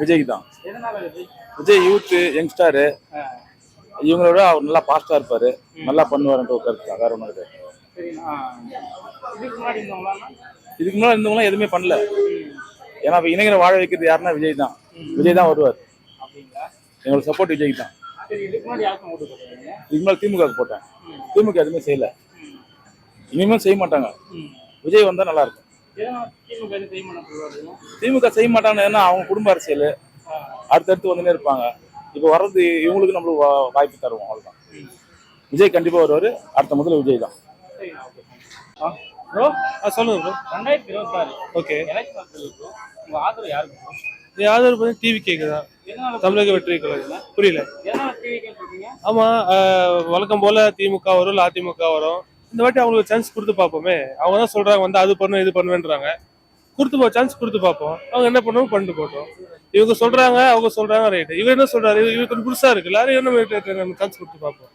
விஜய்க்கு தான் விஜய்? விஜய் யூத்து யங்ஸ்டாரு இவங்களோட அவர் நல்லா பாஸ்டா இருப்பாரு. நல்லா பண்ணுவாருன்ற ஒரு கருத்து தான் வேற ஒன்றும் கிடையாது. இதுக்கு முன்னாடி இருந்தவங்களாம் எதுவுமே பண்ணல. ஏன்னா இப்ப இளைஞரை வாழ வைக்கிறது யாருன்னா விஜய் தான் விஜய் தான் வருவார். எங்களுக்கு சப்போர்ட் விஜய்க்கு தான் இதுக்கு முன்னாடி யாருக்கும் ஓட்டு போட்டுருக்கீங்க இதுக்கு முன்னாடி திமுக போட்டேன். திமுக எதுவுமே செய்யல. இனிமேல் செய்ய மாட்டாங்க. விஜய் வந்தா நல்லா இருக்கும். திமுக செய்ய மாட்டாங்க ஏன்னா அவங்க குடும்ப அரசியல். அடுத்தடுத்து வந்துனே இருப்பாங்க. இப்போ வர்றது இவங்களுக்கு நம்மளுக்கு வா- வாய்ப்பு தருவோம் அவ்வளவுதான். விஜய் கண்டிப்பா வருவாரு. அடுத்த முதல்ல விஜய் தான். ப்ரோ ஆ சொல்லுங்க ப்ரோ ரெண்டாயிரத்தி இருபத்தாறு. ஓகே. எலெக்ஷன் வருது ப்ரோ உங்க ஆதரவு யாருக்கு ஆதரவு பார்த்தீங்கன்னா டிவி கேக்குதா? எதனால தமிழக வெற்றி கழகம் புரியல. எதனால டிவி சொல்றீங்க ஆமா ஆஹ், வழக்கம் போல திமுக வரும் இல்ல அதிமுக வரும். இந்த வாட்டி அவங்களுக்கு சான்ஸ் கொடுத்து பார்ப்போமே. அவங்க தான் சொல்றாங்க வந்து அது பண்ணு இது பண்ணுவேன்றாங்க. கொடுத்து போ சான்ஸ் கொடுத்து பார்ப்போம். அவங்க என்ன பண்ணுவோம் பண்ணிட்டு போட்டோம். இவங்க சொல்றாங்க அவங்க சொல்றாங்க ரைட் இவர் என்ன சொல்றாரு? இவர் கொஞ்சம் புதுசா இருக்குல்ல அது என்ன சான்ஸ் கொடுத்து பார்ப்போம்.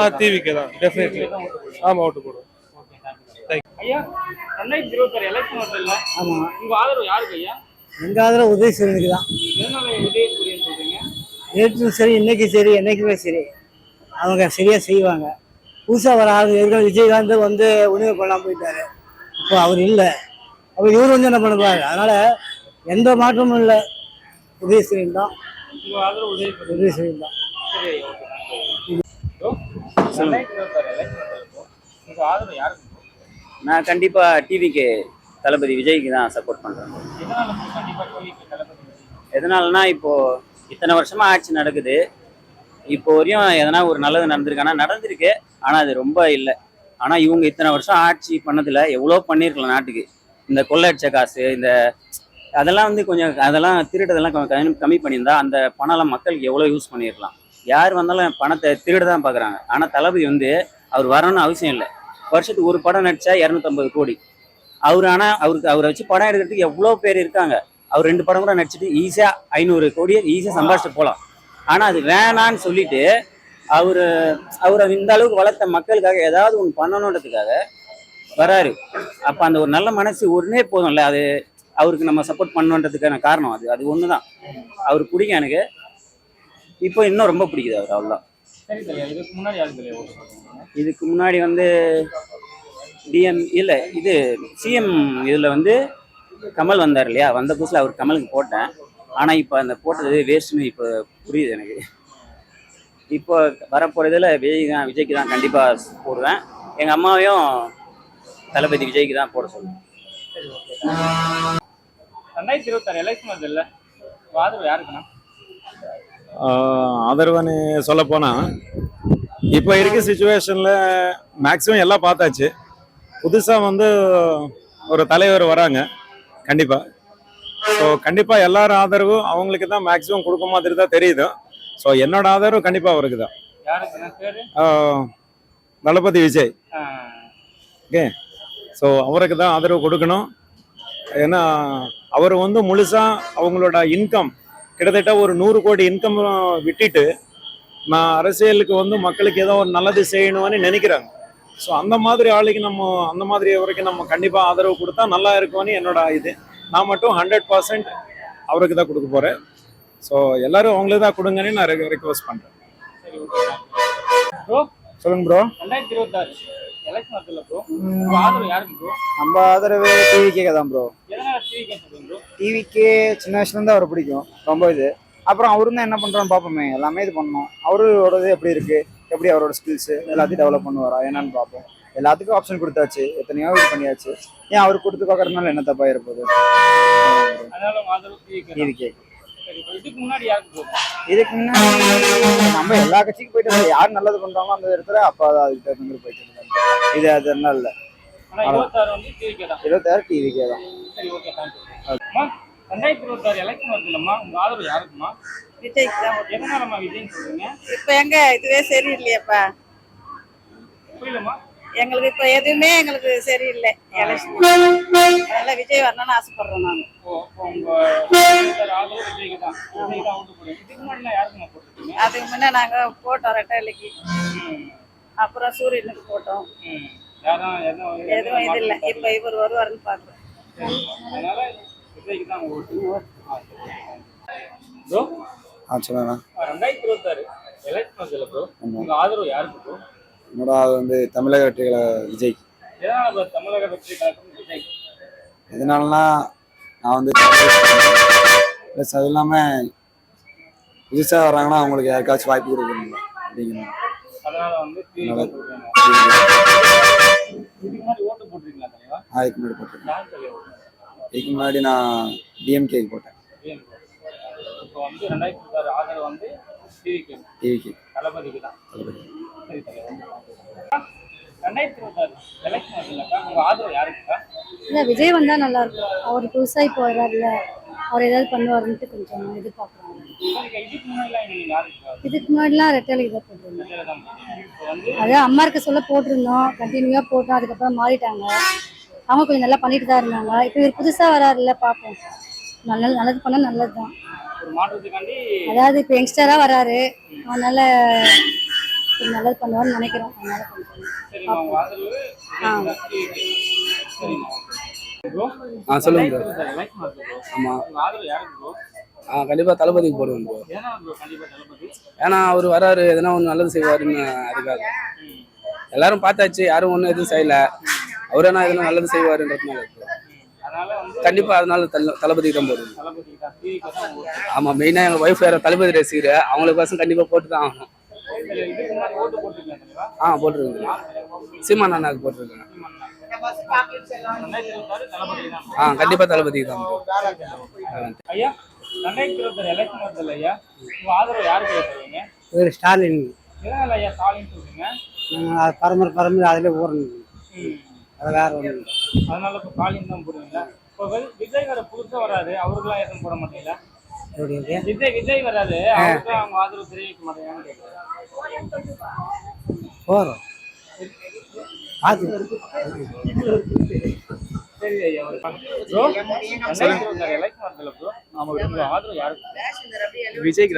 ஆ டிவிக்கே தான் டெஃபினெட்லி ஆமா ஓட்டு போடுவோம். ஐயா ரெண்டாயிரத்தி இருபத்தாறு எலெக்ஷன் ஆதரவு யாருக்கு ஐயா? எங்க ஆதரவு உதயசூரியனுக்கு தான். எதனால நேற்றும் சரி இன்னைக்கு சரி என்னைக்குமே சரி. அவங்க சரியா செய்வாங்க. புதுசா வர ஆளுங்க ஏற்கனவே விஜயகாந்த் வந்து உணவு பண்ணாம போயிட்டாரு. இப்போ அவர் இல்லை. அப்போ இவர் வந்து என்ன பண்ணுவாங்க அதனால எந்த மாற்றமும் இல்லை. உதயசூரியன் தான் உதயசூரியன் தான்? நான் கண்டிப்பா டிவிக்கு தளபதி விஜய்க்கு தான் சப்போர்ட் விஜய்? எதனாலனா இப்போ இத்தனை வருஷமா ஆட்சி நடக்குது. இப்போ வரையும் எதனா ஒரு நல்லது நடந்திருக்கானா? நடந்திருக்கு. ஆனா அது ரொம்ப இல்லை. ஆனா இவங்க இத்தனை வருஷம் ஆட்சி பண்ணதுல எவ்வளோ பண்ணியிருக்கலாம் நாட்டுக்கு. இந்த கொள்ளடிச்ச காசு இந்த அதெல்லாம் வந்து கொஞ்சம் அதெல்லாம் திருடதெல்லாம் கொஞ்சம் கம்மி- பண்ணியிருந்தா அந்த பணம்லாம் மக்களுக்கு எவ்வளோ யூஸ் பண்ணியிருக்கலாம் யார் வந்தாலும் பணத்தை திருட தான் பார்க்குறாங்க ஆனால் தளபதி வந்து அவர் வரணும்னு அவசியம் இல்லை. வருஷத்துக்கு ஒரு படம் நடிச்சா இரநூத்தம்பது கோடி. அவர் ஆனால் அவருக்கு அவரை வச்சு படம் எடுக்கிறதுக்கு எவ்வளோ பேர் இருக்காங்க. அவர் ரெண்டு படம் கூட நடிச்சிட்டு ஈஸியாக ஐநூறு கோடியை ஈஸியாக சம்பாதிச்சுட்டு போகலாம். ஆனால் அது வேணான்னு சொல்லிட்டு அவர் அவரை இந்த அளவுக்கு வளர்த்த மக்களுக்காக ஏதாவது ஒன்று பண்ணணுன்றதுக்காக வராரு. அப்போ அந்த ஒரு நல்ல மனசு ஒன்றே போதும்ல அது அவருக்கு நம்ம சப்போர்ட் பண்ணணுன்றதுக்கான காரணம் அது. அது ஒன்று தான் அவர் பிடிக்கும் எனக்கு. இப்போ இன்னும் ரொம்ப பிடிக்குது அவர் அவ்வளோதான்? இதுக்கு முன்னாடி வந்து டிஎம் இல்லை இது சிஎம் இதில் வந்து கமல் வந்தார் இல்லையா? வந்த புதுசில் அவர் கமலுக்கு போட்டேன். ஆனால் இப்போ அந்த போட்டது வேஸ்ட்னு இப்போ புரியுது எனக்கு. இப்போ வரப்போகிறதுல விஜய் தான் விஜய்க்கு தான் கண்டிப்பாக போடுவேன். எங்கள் அம்மாவையும் தளபதி விஜய்க்கு தான் போட சொல்லுவேன். ரெண்டாயிரத்தி இருபத்தாறு எலெக்ஷன் இல்ல ஆதரவு யாருக்குண்ணா? ஆதரவுன்னு சொல்ல போனா இப்போ இருக்க சுச்சுவேஷன்ல மேக்ஸிமம் எல்லாம் பார்த்தாச்சு. புதுசா வந்து ஒரு தலைவர் வராங்க கண்டிப்பா. ஸோ கண்டிப்பா எல்லாரும் ஆதரவும் அவங்களுக்கு தான் மேக்ஸிமம் கொடுக்க மாதிரி தான் தெரியுது. ஸோ என்னோட ஆதரவு கண்டிப்பா அவருக்கு தான் தளபதி விஜய். ஓகே? ஸோ அவருக்கு தான் ஆதரவு கொடுக்கணும். ஏன்னா அவர் வந்து முழுசா அவங்களோட இன்கம் கிட்டத்தட்ட ஒரு நூறு கோடி இன்கம் விட்டுட்டு நான் அரசியலுக்கு வந்து மக்களுக்கு ஏதோ ஒரு நல்லது செய்யணும்னு நினைக்கிறாங்க. ஸோ அந்த மாதிரி ஆளுக்கு நம்ம அந்த மாதிரி வரைக்கும் நம்ம கண்டிப்பாக ஆதரவு கொடுத்தா நல்லா இருக்கும்னு என்னோட இது. நான் மட்டும் ஹண்ட்ரட் பர்சன்ட் அவருக்கு தான் கொடுக்க போகிறேன் ஸோ எல்லாரும் அவங்களுக்கு தான் கொடுங்கன்னு நான் ரெக்வஸ்ட் பண்ணுறேன் ப்ரோ சொல்லுங்க ப்ரோ ரெண்டாயிரத்தி இருபத்தாறு எலெக்ஷன் வருது இல்ல ப்ரோ உங்க ஆதரவு யாருக்கு ப்ரோ நம்ம ஆதரவு டிவிக்கே தான் ப்ரோ டிவிக்கு சின்ன வயசுலேருந்து அவர் பிடிக்கும். ரொம்ப இது. அப்புறம் அவரும் தான் என்ன பண்ணுறோன்னு பார்ப்போமே. எல்லாமே இது பண்ணணும். அவரோடது எப்படி இருக்கு? எப்படி அவரோட ஸ்கில்ஸ் எல்லாத்தையும் டெவலப் பண்ணுவாரா? என்னன்னு பார்ப்போம். எல்லாத்துக்கும் ஆப்ஷன் கொடுத்தாச்சு. எத்தனையோ இது பண்ணியாச்சு. ஏன் அவர் கொடுத்து பார்க்கறதுனால என்ன தப்பா இருப்பது சரி bro. இதுக்கு முன்னாடி நம்ம எல்லா கட்சிக்கும் போயிட்டு. யார் நல்லது பண்றாங்களோ அந்த இடத்துல அப்போ அதுக்கு தகுந்த மாதிரி போயிட்டு இருக்காங்க இது அதெல்லாம் இல்லை. ஆனா இருபத்தாறு வந்து டிவிக்கு தான். ரெண்டாயிரத்தி இருபத்தாறு எலெக்ஷன் வருது இல்லம்மா உங்க ஆதரவு யாருக்குமா விஜய்க்கு தான். எதனாலம்மா விஜய்னு சொல்றீங்க? இப்ப எங்க? இதுவே சரியில்லையாப்பா. புரியலம்மா. எங்களுக்கு இப்ப எதுவுமே எங்களுக்கு சரியில்லை. எலெக்ஷன் அதனால விஜய் வரணும்னு ஆசைப்படுறோம் நாங்க. ஓ அப்போ உங்க இருபத்தாறு ஆதரவு விஜய்க்கு தான் விஜய்க்கு தான் ஓட்டு போடுங்க இதுக்கு முன்னாடி யாருக்குமா போட்டுருக்கீங்க? அதுக்கு முன்ன நாங்க போட்டோம் ரெட்டைலைக்கு அப்புறம் சூரியனுக்கு போட்டோம். எதுவும் எதுவும் இது இல்லை. இப்ப இவர் வருவாருன்னு ஓட்டு. ப்ரோ ஆ சொல்லுங்கண்ணா. ரெண்டாயிரத்தி இருபத்தாறு எலெக்ஷன் ப்ரோ உங்க ஆதரவு யாருக்கு ப்ரோ அது வந்து தமிழக விஜய் தமிழக வெற்றி கழகம் விஜய். எதனாலனா நான் வந்து ப்ளஸ் அது இல்லாமல் புதுசாக வர்றாங்கன்னா அவங்களுக்கு யாருக்காச்சும் வாய்ப்பு கொடுக்கணும் அப்படிங்கிறோம் இதுக்கு முன்னாடி தலைவா இதுக்கு முன்னாடி நான் டிஎம்கேக்கு போட்டேன்? இப்போ வந்து ரெண்டாயிரத்தி இருபத்தாறு ஆதரவு வந்து டிவிக்கு டிவிக்கு தளபதிக்கு தான். சரி இல்லை விஜய் வந்தா நல்லா இருக்கும். அவர் புதுசா இப்போ வர்றாருல அவர் ஏதாவது பண்ணுவாருன்ட்டு கொஞ்சம் எதிர்பார்க்குறாங்க. இதுக்கு முன்னாடிலாம் ரெட்டலைக்கு தான் போட்டிருந்தோம் அது அம்மா இருக்க சொல்ல போட்டிருந்தோம். கண்டினியூவா போட்டோம். அதுக்கப்புறம் மாறிட்டாங்க. அவங்க கொஞ்சம் நல்லா பண்ணிட்டு தான் இருந்தாங்க. இப்போ இவர் புதுசா வராருல்ல பார்ப்போம் நல்ல நல்லது பண்ணா நல்லது தான் அதாவது இப்போ யங்ஸ்டரா வராரு. அதனால நல்லது பண்ணுவான்னு நினைக்கிறோம். அதனால ஆ சொல்லுங்க ப்ரோ ஆமாம் ஆ கண்டிப்பாக தளபதிக்கு போடுவேன் ப்ரோ ஏன்னா அவர் வராரு எதனா ஒன்று நல்லது செய்வாருன்னு அதுக்காக எல்லாரும் பார்த்தாச்சு யாரும் ஒன்றும் எதுவும் செய்யல. அவர் என்ன எதனா நல்லது செய்வாருன்றதுனால bro. அதனால கண்டிப்பா அதனால தளபதிக்கு தான் தளபதி தான் டிவிக்கு ஆமா மெயினா எங்க ஒய்ஃப் வேற தளபதி ரசிகர். அவங்களுக்கு பசங்க கண்டிப்பா போட்டு தான் ஆகணும். போட்டிருக்கீங்க ஆ போட்டுருக்கேன் சீமான் அண்ணாக்கு போட்டிருக்கேன் ரெண்டாயிரத்தி இருபத்தாறு தளபதி தான் ஆ. ஐயா ரெண்டாயிரத்தி இருபத்தாறு எலெக்ஷன் வருது ஐயா உங்க ஆதரவு யாருக்கு தருவீங்க ஒரு ஸ்டாலின். எதனால ஐயா ஸ்டாலின் சொல்றீங்க? நாங்கள் பரம்பரை பரம்பரை அதில் ஊறணும். அது வேற ஒன்றும் அதனால இப்போ ஸ்டாலின் தான் போடுவீங்களா? இப்போ விஜய் வர புதுசா வராது அவருக்குலாம் எதுவும் போட மாட்டீங்களா? எப்படி விஜய் விஜய் வராது அவங்க ஆதரவு தெரிவிக்க போகிறோம் விஜய்?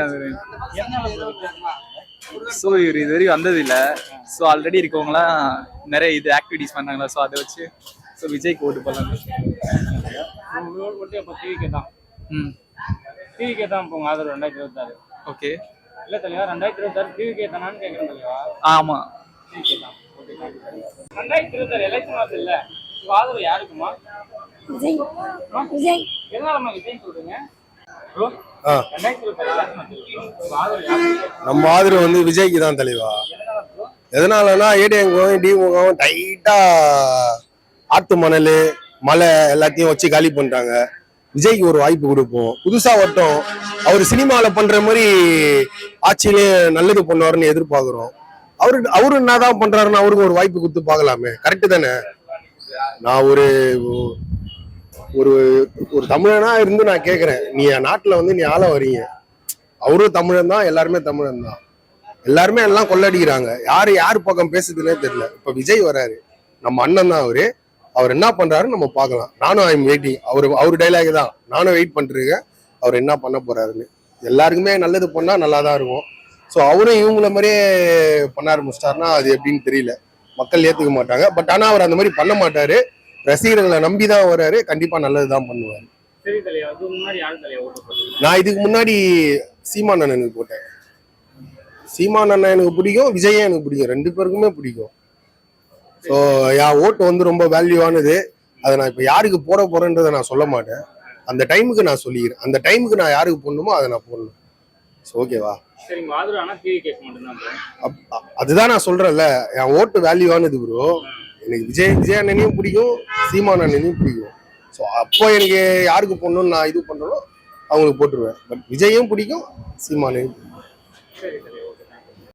ஸோ இவர் இது வரைக்கும் வந்தது இல்லை ஸோ ஆல்ரெடி இருக்கவங்களாம் நிறைய இது ஆக்டிவிட்டிஸ் பண்ணாங்களா? ஸோ அதை வச்சு ஸோ விஜய்க்கு ஓட்டு போடலாம் ம். டிவிக்கே தான் இப்போ உங்க ஆதரவு ரெண்டாயிரத்தி இருபத்தாறு. ஓகே. இல்ல தலைவா ரெண்டாயிரத்தி இருபத்தாறு டிவிக்கே தானான்னு கேட்குறேன் தலைவா. ஆமாம் டிவிக்கே தான். ஓகே ரெண்டாயிரத்தி இருபத்தாறு எலெக்ஷன் வருது இல்ல. ஆதரவு யாருக்குமா? விஜய். விஜய். எதனாலமா விஜய் சொல்றீங்க? நம்ம ஆதரவு வந்து விஜய்க்கு தான் தலைவா. எதனால ப்ரோ எதனாலனா ஏடிஎங்கவும் டிமுகவும் டைட்டா ஆத்து மணல் மலை எல்லாத்தையும் வச்சு காலி பண்ணிட்டாங்க. விஜய்க்கு ஒரு வாய்ப்பு கொடுப்போம். புதுசா வட்டம் அவர் சினிமால பண்ற மாதிரி ஆட்சியிலே நல்லது பண்ணுவாருன்னு எதிர்பார்க்கிறோம். அவரு அவரு என்னதான் பண்றாருன்னு அவருக்கு ஒரு வாய்ப்பு கொடுத்து பார்க்கலாமே. கரெக்டு தானே? நான் ஒரு ஒரு ஒரு தமிழனா இருந்து நான் கேட்குறேன் நீ என் நாட்டுல வந்து நீ ஆள வரீங்க. அவரும் தமிழன் தான் எல்லாருமே தமிழன் தான். எல்லாருமே எல்லாம் கொள்ளடிக்கிறாங்க. யாரு யார் பக்கம் பேசுதுன்னே தெரியல. இப்ப விஜய் வராரு. நம்ம அண்ணன் தான் அவரு. அவர் என்ன பண்றாரு நம்ம பார்க்கலாம். நானும் ஐம் வெயிட்டிங் அவர் அவர் டைலாக் தான். நானும் வெயிட் பண்ணிருக்கேன் அவர் என்ன பண்ண போறாருன்னு. எல்லாருக்குமே நல்லது பண்ணா நல்லா தான் இருக்கும். ஸோ அவரும் இவங்கள மாதிரியே பண்ண ஆரம்பிச்சிட்டாருன்னா அது எப்படின்னு தெரியல. மக்கள் ஏற்றுக்க மாட்டாங்க. பட் ஆனால் அவர் அந்த மாதிரி பண்ண மாட்டாரு. ரசிகர்களை நம்பி தான் வர்றாரு கண்டிப்பாக நல்லது தான் பண்ணுவார். அதுக்கு முன்னாடி நான் இதுக்கு முன்னாடி சீமான் அண்ணனுக்கு போட்டேன். சீமான் அண்ணன் எனக்கு பிடிக்கும் விஜயும் எனக்கு பிடிக்கும். ரெண்டு பேருக்குமே பிடிக்கும். ஸோ என் ஓட்டு வந்து ரொம்ப வேல்யூவானது அதை நான் இப்போ யாருக்கு போட போறேன்றதை நான் சொல்ல மாட்டேன். அந்த டைமுக்கு நான் சொல்லிக்கிறேன். அந்த டைமுக்கு நான் யாருக்கு போடணுமோ அதை நான் போடணும். ஸோ ஓகேவா அதுதான் நான் சொல்றேன்ல. என் ஓட்டு வேல்யூவானது ப்ரோ எனக்கு விஜய் விஜய் அண்ணனையும் பிடிக்கும் சீமான் அண்ணனையும் பிடிக்கும். ஸோ அப்போ எனக்கு யாருக்கு போடணும்னு நான் இது பண்ணணும் அவங்களுக்கு போட்டுருவேன். பட் விஜயும் பிடிக்கும் சீமானையும் பிடிக்கும்.